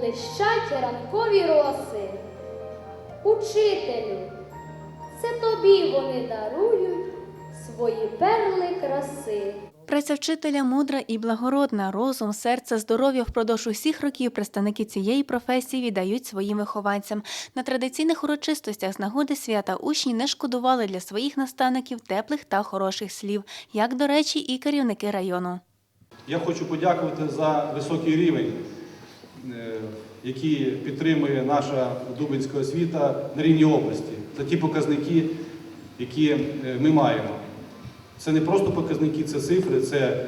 блищать ранкові роси. Учителю, це тобі вони дарують свої перли краси. Праця вчителя мудра і благородна, розум, серце, здоров'я впродовж усіх років представники цієї професії віддають своїм вихованцям. На традиційних урочистостях з нагоди свята учні не шкодували для своїх наставників теплих та хороших слів, як, до речі, і керівники району. Я хочу подякувати за високий рівень, е, який підтримує наша Дубинська освіта на рівні області. За ті показники, які е, ми маємо. Це не просто показники, це цифри, це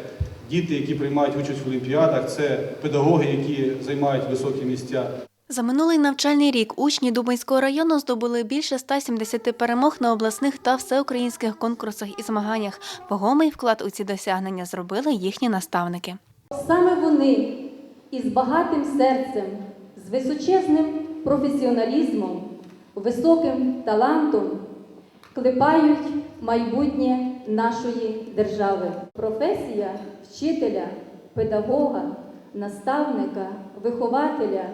діти, які приймають участь в олімпіадах, це педагоги, які займають високі місця. За минулий навчальний рік учні Дубинського району здобули більше 170 перемог на обласних та всеукраїнських конкурсах і змаганнях. Вагомий вклад у ці досягнення зробили їхні наставники. Саме вони із багатим серцем, з височезним професіоналізмом, високим талантом клепають майбутнє нашої держави. Професія вчителя, педагога, наставника, вихователя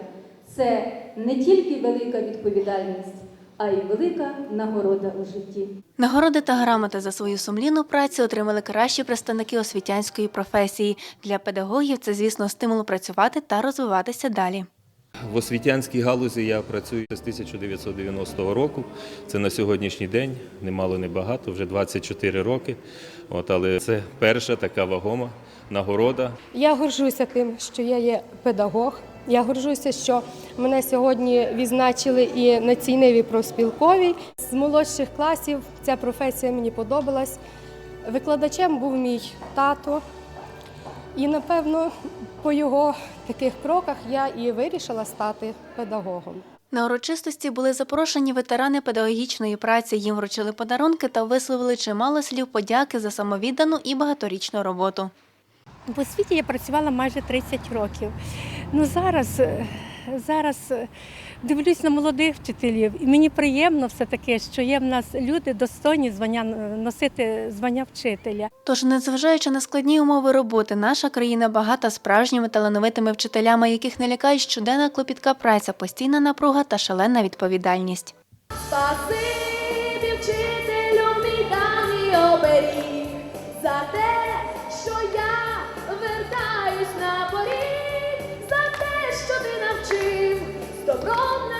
це не тільки велика відповідальність, а й велика нагорода у житті. Нагороди та грамоти за свою сумлінну працю отримали кращі представники освітянської професії. Для педагогів це, звісно, стимул працювати та розвиватися далі. В освітянській галузі я працюю з 1990 року. Це на сьогоднішній день, немало не багато, вже 24 роки. От, але це перша така вагома нагорода. Я горжуся тим, що я є педагог. Я горжуся, що мене сьогодні відзначили і на цій ниві профспілковій. З молодших класів ця професія мені подобалась. Викладачем був мій тато, і напевно по його таких кроках я і вирішила стати педагогом. На урочистості були запрошені ветерани педагогічної праці. Їм вручили подарунки та висловили чимало слів подяки за самовіддану і багаторічну роботу. В освіті я працювала майже 30 років. Ну зараз, е, зараз е, дивлюсь на молодих вчителів, і мені приємно все таки, що є в нас люди достойні звання носити звання вчителя. Тож, незважаючи на складні умови роботи, наша країна багата справжніми талановитими вчителями, яких не лякає щоденна клопітка праця, постійна напруга та шалена відповідальність. Спасибі вчителю, що